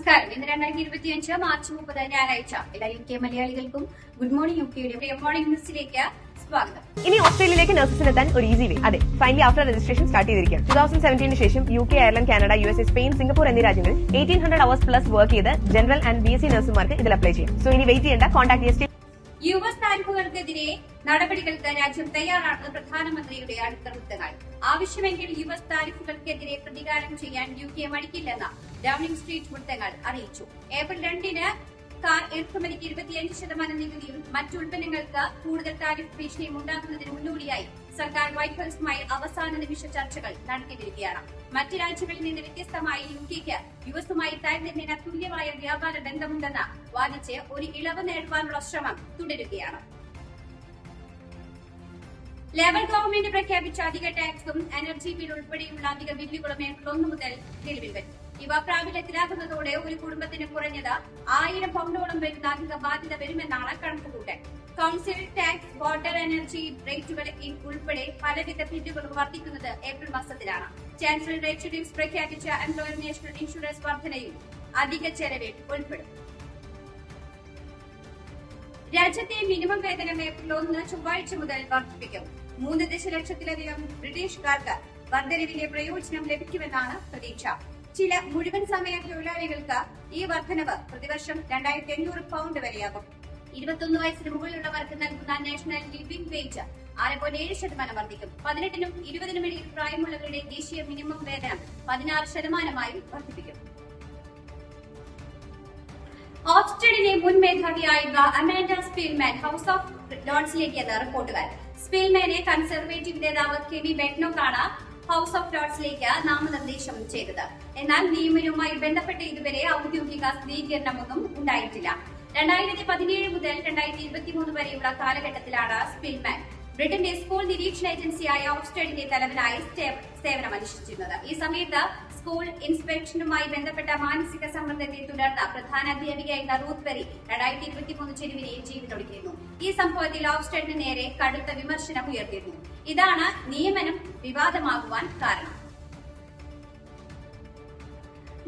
നമസ്കാരം. ഇന്ന് രണ്ടായിരത്തി ഇരുപത്തി അഞ്ച് മാർച്ച് മുപ്പത് ഞായറാഴ്ച. എല്ലാ യു കെ മലയാളികൾക്കും ഗുഡ് മോർണിംഗ് യു കെയുടെ മോർണിംഗ് ന്യൂസിലേക്ക് സ്വാഗതം. ഇനി ഓസ്ട്രേലിയയിലേക്ക് നഴ്സസിന് എത്താൻ ഒരു ഈസി വേ അതെ ഫൈനലി ആഫ്റ്റർ രജിസ്ട്രേഷൻ സ്റ്റാർട്ട് ചെയ്തിരിക്കുകയാണ്. ടൂ തൗസൻഡ് സെവന്റീന് ശേഷം U K Ireland Canada U S Spain Singapore എന്നീ രാജ്യങ്ങളിൽ eighteen hundred hours plus work ചെയ്ത് general and B S C നഴ്സുമാർക്ക് ഇതിൽ അപ്ലൈ ചെയ്യാം. സോ ഇനി വെയിറ്റ് ചെയ്യേണ്ട കോൺടാക്ട് യു എസ് താരിഫുകൾക്കെതിരെ നടപടികൾക്ക് രാജ്യം തയ്യാറാണെന്ന് പ്രധാനമന്ത്രിയുടെ അടുത്ത വൃത്തങ്ങൾ ആവശ്യമെങ്കിൽ യു എസ് താരിഫുകൾക്കെതിരെ പ്രതികാരം ചെയ്യാൻ യു കെ മടിക്കില്ലെന്ന് ഡൌണിംഗ് സ്ട്രീറ്റ് വൃത്തങ്ങൾ അറിയിച്ചു. ഏപ്രിൽ രണ്ടിന് കാർ ഇറക്കുമതിക്ക് ഇരുപത്തിയഞ്ച് ശതമാനം നികുതിയും മറ്റു ഉൽപ്പന്നങ്ങൾക്ക് കൂടുതൽ താരിഫ് ഭീഷണിയും ഉണ്ടാക്കുന്നതിന് മുന്നോടിയായി സർക്കാർ വൈറ്റ് ഹൌസുമായി അവസാന നിമിഷ ചർച്ചകൾ നടത്തിവരികയാണ്. മറ്റ് രാജ്യങ്ങളിൽ നിന്ന് വ്യത്യസ്തമായി യു കെക്ക് യു എസുമായി താരതമ്യേന തുല്യമായ വ്യാപാര ബന്ധമുണ്ടെന്ന് വാദിച്ച് ഒരു ഇളവ് നേടുവാനുള്ള ശ്രമം തുടരുകയാണ്. ലേബർ ഗവൺമെന്റ് പ്രഖ്യാപിച്ച അധിക ടാക്സും എനർജി ബിൽ ഉൾപ്പെടെയുള്ള അധിക ബില്ലുകളും ഏപ്രിൽ ഒന്ന് മുതൽ നിലവിൽ വരും. ഇവ പ്രാബല്യത്തിലാകുന്നതോടെ ഒരു കുടുംബത്തിന് കുറഞ്ഞത് ആയിരം പൗണ്ടോളം വരുന്ന അധിക ബാധ്യത വരുമെന്നാണ് കണക്കുകൂട്ടൽ. കൌൺസിൽ ടാക്സ് വാട്ടർ എനർജി റേറ്റുകൾ ഉൾപ്പെടെ പലവിധ ബില്ലുകളും വർദ്ധിക്കുന്നത് ഏപ്രിൽ മാസത്തിലാണ്. ചാൻസലർ റേറ്റ് പ്രഖ്യാപിച്ച എംപ്ലോയർ നാഷണൽ ഇൻഷുറൻസ് വർധനയിൽ അധിക ചെലവിൽ ഉൾപ്പെടും. രാജ്യത്തെ മിനിമം വേതനം ഏപ്രിൽ ഒന്ന് ചൊവ്വാഴ്ച മുതൽ വർദ്ധിപ്പിക്കും. മൂന്ന് ദശലക്ഷത്തിലധികം ബ്രിട്ടീഷുകാർക്ക് വർധനവിന്റെ പ്രയോജനം ലഭിക്കുമെന്നാണ് പ്രതീക്ഷ. ചില മുഴുവൻ സമയ തൊഴിലാളികൾക്ക് ഈ വർധനവ് പ്രതിവർഷം രണ്ടായിരത്തി അഞ്ഞൂറ് പൗണ്ട് വരെയാകും. ഇരുപത്തൊന്ന് വയസ്സിന് മുകളിലുള്ളവർക്ക് നൽകുന്ന നാഷണൽ ലിവിംഗ് വേജ് ആറ് പോയിന്റ് ഏഴ് ശതമാനം വർദ്ധിക്കും. പതിനെട്ടിനും ഇരുപതിനും ഇടയിൽ പ്രായമുള്ളവരുടെ ദേശീയ മിനിമം വേതനം പതിനാറ് ശതമാനമായി വർദ്ധിപ്പിക്കും. ഓക്സ്ഫഡിലെ മുൻ മേധാവിയായിരുന്ന അമാൻഡ സ്പീൽമാൻ ഹൗസ് ഓഫ് ലോൺസിലേക്ക് എന്ന റിപ്പോർട്ടുകൾ സ്പീൽമാനെ കൺസർവേറ്റീവ് നേതാവ് കെവി ബെറ്റ്നോക്കാണ് ഹൌസ് ഓഫ് ലോർഡ്സിലേക്ക് നാമനിർദ്ദേശം ചെയ്തത്. എന്നാൽ നിയമനവുമായി ബന്ധപ്പെട്ട് ഇതുവരെ ഔദ്യോഗിക സ്ഥിരീകരണമൊന്നും ഉണ്ടായിട്ടില്ല. രണ്ടായിരത്തി പതിനേഴ് മുതൽ രണ്ടായിരത്തി ഇരുപത്തിമൂന്ന് വരെയുള്ള കാലഘട്ടത്തിലാണ് സ്പിൽമാൻ ബ്രിട്ടന്റെ സ്കൂൾ നിരീക്ഷണ ഏജൻസിയായ ഓക്സ്ഫേഡിന്റെ തലവനായി സേവനമനുഷ്ഠിച്ചിരുന്നത്. ഈ സമയത്ത് സ്കൂൾ ഇൻസ്പെക്ഷനുമായി ബന്ധപ്പെട്ട മാനസിക സമ്മർദ്ദത്തെ തുടർന്ന് പ്രധാന അധ്യാപികയായിരുന്ന റൂത്ത് പെറി രണ്ടായിരത്തി ഇരുപത്തിമൂന്ന് ജനുവരിയിൽ ജീവിതമൊടുക്കിയിരുന്നു ഈ സംഭവത്തിൽ ഓക്സ്ഫേഡിന് നേരെ കടുത്ത വിമർശനം ഉയർത്തിയിരുന്നു. ഇതാണ് നിയമനം വിവാദമാകുവാൻ കാരണം.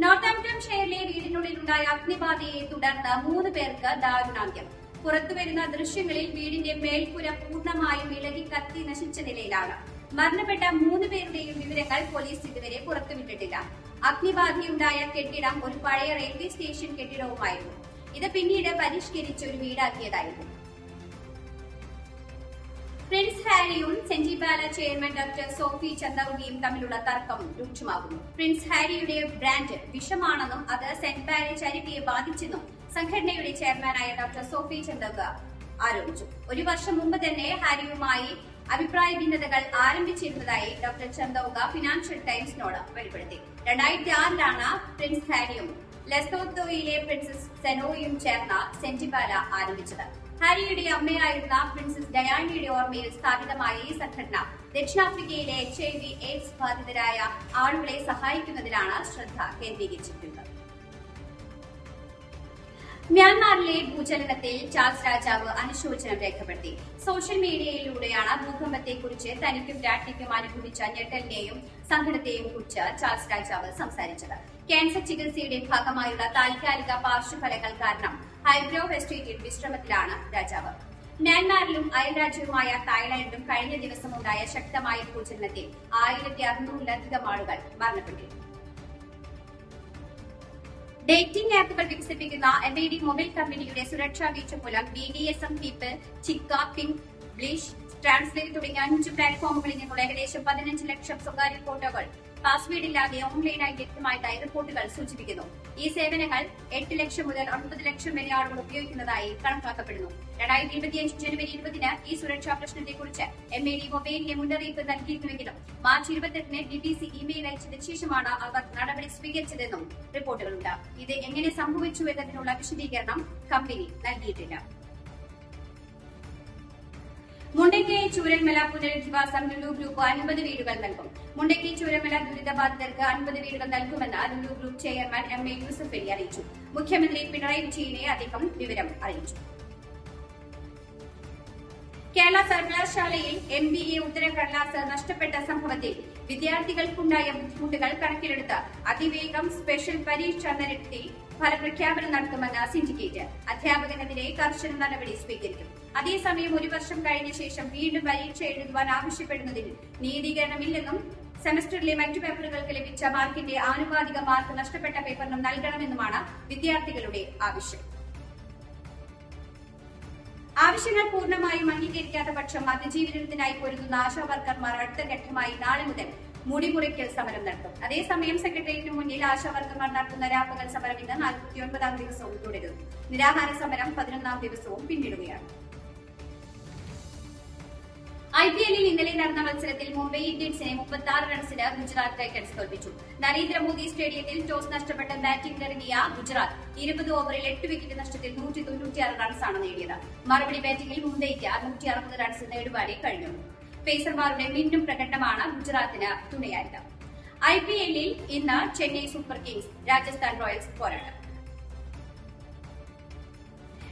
നോർത്താംപ്ടൺ ഷെയറിലെ വീടിനുള്ളിലുണ്ടായ അഗ്നിബാധയെ തുടർന്ന് മൂന്ന് പേർക്ക് ദാരുണാന്ത്യം. പുറത്തുവരുന്ന ദൃശ്യങ്ങളിൽ വീടിന്റെ മേൽപ്പുര പൂർണമായും ഇളകി കത്തി നശിച്ച നിലയിലാണ്. മരണപ്പെട്ട മൂന്ന് പേരുടെയും വിവരങ്ങൾ പോലീസ് ഇതുവരെ പുറത്തുവിട്ടിട്ടില്ല. അഗ്നിബാധയുണ്ടായ കെട്ടിടം ഒരു പഴയ റെയിൽവേ സ്റ്റേഷൻ കെട്ടിടവുമായിരുന്നു. ഇത് പിന്നീട് പരിഷ്കരിച്ച് ഒരു വീടാക്കിയതായിരുന്നു. പ്രിൻസ് ഹാരിയും സെന്റിബാല ചെയർമാൻ ഡോക്ടർ സോഫി ചന്ദവുകയും തമ്മിലുള്ള തർക്കം രൂക്ഷമാകുന്നു. പ്രിൻസ് ഹാരിയുടെ ബ്രാൻഡ് വിഷമാണെന്നും അത് സെന്റ് ബാലെ ചാരിറ്റിയെ ബാധിച്ചെന്നും സംഘടനയുടെ ചെയർമാനായ ഡോക്ടർ സോഫി ചന്ദൌഗ ആരോപിച്ചു. ഒരു വർഷം മുമ്പ് തന്നെ ഹാരിയുമായി അഭിപ്രായ ഭിന്നതകൾ ആരംഭിച്ചിരുന്നതായി ഡോക്ടർ ചന്ദവുക ഫിനാൻഷ്യൽ ടൈംസിനോട് വെളിപ്പെടുത്തി. രണ്ടായിരത്തി ആറിലാണ് പ്രിൻസ് ഹാരിയും ലെസോത്തോയിലെ പ്രിൻസസ് സെനോയും ചേർന്ന സെന്റിബാല ആരംഭിച്ചത്. ഹാരിയുടെ അമ്മയായിരുന്ന പ്രിൻസസ് ഡയാനയുടെ ഓർമ്മയിൽ സ്ഥാപിതമായ ഈ സംഘടന ദക്ഷിണാഫ്രിക്കയിലെ എച്ച് ഐ വി എയ്ഡ്സ് ബാധിതരായ ആളുകളെ സഹായിക്കുന്നതിലാണ് ശ്രദ്ധ കേന്ദ്രീകരിച്ചിട്ടുള്ളത് മ്യാൻമാറിലെ ഭൂചലനത്തിൽ ചാൾസ് രാജാവ് അനുശോചനം രേഖപ്പെടുത്തി. സോഷ്യൽ മീഡിയയിലൂടെയാണ് ഭൂകമ്പത്തെക്കുറിച്ച് തനിക്കും രാജ്ഞിക്കും അനുഭവിച്ച ഞെട്ടലിനെയും സങ്കടത്തെയും കുറിച്ച് ചാൾസ് രാജാവ് സംസാരിച്ചത്. ക്യാൻസർ ചികിത്സയുടെ ഭാഗമായുള്ള താൽക്കാലിക പാർശ്വഫലങ്ങൾ കാരണം ഹൈബ്രോ എസ്റ്റേറ്റിൽ വിശ്രമത്തിലാണ് രാജാവ്. മ്യാൻമാറിലും അയൽരാജ്യവുമായ തായ്ലാന്റിലും കഴിഞ്ഞ ദിവസമുണ്ടായ ശക്തമായ ഭൂചലനത്തിൽ ആയിരത്തി അറുന്നൂറിലധികം ആളുകൾ മരണപ്പെട്ടു. ഡേറ്റിംഗ് ആപ്പുകൾ വികസിപ്പിക്കുന്ന എം ഐ ഡി മൊബൈൽ കമ്പനിയുടെ സുരക്ഷാ വീഴ്ച മൂലം B D S M people chica pink bleach translate തുടങ്ങിയ അഞ്ച് പ്ലാറ്റ്ഫോമുകളിൽ നിന്നുള്ള ഏകദേശം പതിനഞ്ച് ലക്ഷം സ്വകാര്യ ഫോട്ടോകൾ പാസ്വേഡ് ഇല്ലാതെ ഓൺലൈനായി ലഭ്യമായതായി റിപ്പോർട്ടുകൾ സൂചിപ്പിക്കുന്നു. ഈ സേവനങ്ങൾ എട്ട് ലക്ഷം മുതൽ ഒൻപത് ലക്ഷം വരെ ആളുകൾ ഉപയോഗിക്കുന്നതായി കണക്കാക്കപ്പെടുന്നു. രണ്ടായിരത്തി ഇരുപത്തിയഞ്ച് ജനുവരി ഇരുപതിന് ഈ സുരക്ഷാ പ്രശ്നത്തെക്കുറിച്ച് എം എ ഡി മൊബൈലിനെ മുന്നറിയിപ്പ് നൽകിയിരുന്നുവെങ്കിലും മാർച്ച് ഇരുപത്തെട്ടിന് ഡി ബി സി ഇമെയിൽ അയച്ചതിന് ശേഷമാണ് അവർ നടപടി സ്വീകരിച്ചതെന്നും റിപ്പോർട്ടുകളുണ്ട്. ഇത് എങ്ങനെ സംഭവിച്ചു എന്നതിനുള്ള വിശദീകരണം കമ്പനി നൽകിയിട്ടില്ല. മുണ്ടയ്ക്ക് ചൂരൽമല പുനരധിവാസം ലുലു ഗ്രൂപ്പ് അൻപത് വീടുകൾ നൽകും. മുണ്ടക്കൈ ചൂരന്മല ദുരിതബാധിതർക്ക് അൻപത് വീടുകൾ നൽകുമെന്ന് Lulu group chairman M A Yusuf അറിയിച്ചു. മുഖ്യമന്ത്രി പിണറായി വിജയനെ അദ്ദേഹം വിവരം അറിയിച്ചു. കേരള സർവകലാശാലയിൽ എം ബി എ ഉത്തരക്കടലാസ് നഷ്ടപ്പെട്ട സംഭവത്തിൽ വിദ്യാർത്ഥികൾക്കുണ്ടായ ബുദ്ധിമുട്ടുകൾ കണക്കിലെടുത്ത് അതിവേഗം സ്പെഷ്യൽ പരീക്ഷ നടത്തി ഫലപ്രഖ്യാപനം നടത്തുമെന്ന് സിൻഡിക്കേറ്റ്. അധ്യാപകനെതിരെ കർശന നടപടി സ്വീകരിക്കും. അതേസമയം ഒരു വർഷം കഴിഞ്ഞ ശേഷം വീണ്ടും പരീക്ഷ എഴുതുവാൻ ആവശ്യപ്പെടുന്നതിൽ നീതീകരണമില്ലെന്നും സെമസ്റ്ററിലെ മറ്റു പേപ്പറുകൾക്ക് ലഭിച്ച മാർക്കിന്റെ ആനുപാതിക മാർക്ക് നഷ്ടപ്പെട്ട പേപ്പറിനും നൽകണമെന്നുമാണ് വിദ്യാർത്ഥികളുടെ ആവശ്യം. ആവശ്യങ്ങൾ പൂർണമായും അംഗീകരിക്കാത്ത പക്ഷം അതിജീവനത്തിനായി പൊരുതുന്ന ആശാ വർക്കർമാർ അടുത്ത ഘട്ടമായി നാളെ മുതൽ മുടിമുറിക്കൽ സമരം നടത്തും. അതേസമയം സെക്രട്ടേറിയറ്റിന് മുന്നിൽ ആശാ വർക്കർമാർ നടത്തുന്ന രാപ്പകൽ സമരം ഇന്ന് നാൽപ്പത്തിയൊൻപതാം ദിവസവും തുടരും. നിരാഹാര സമരം പതിനൊന്നാം ദിവസവും പിന്നിടുകയാണ്. ഐ പി എല്ലിൽ ഇന്നലെ നടന്ന മത്സരത്തിൽ മുംബൈ ഇന്ത്യൻസിനെ മുപ്പത്തി ആറ് റൺസിന് ഗുജറാത്ത് ടൈറ്റൻസ് തോൽപ്പിച്ചു. നരേന്ദ്രമോദി സ്റ്റേഡിയത്തിൽ ടോസ് നഷ്ടപ്പെട്ട് ബാറ്റിംഗിനിറങ്ങിയ ഗുജറാത്ത് ഇരുപത് ഓവറിൽ എട്ട് വിക്കറ്റ് നഷ്ടത്തിൽ നൂറ്റി തൊണ്ണൂറ്റിയാറ് റൺസാണ് നേടിയത്. മറുപടി ബാറ്റിംഗിൽ മുംബൈക്ക് നൂറ്റി അറുപത് റൺസ് നേടുവാനേ കഴിഞ്ഞു. പേസർമാരുടെ മിന്നും പ്രകടനമാണ് ഗുജറാത്തിന് തുണയായത്. ഐ പി എല്ലിൽ ഇന്ന് Chennai super kings Rajasthan royals പോരാട്ടം.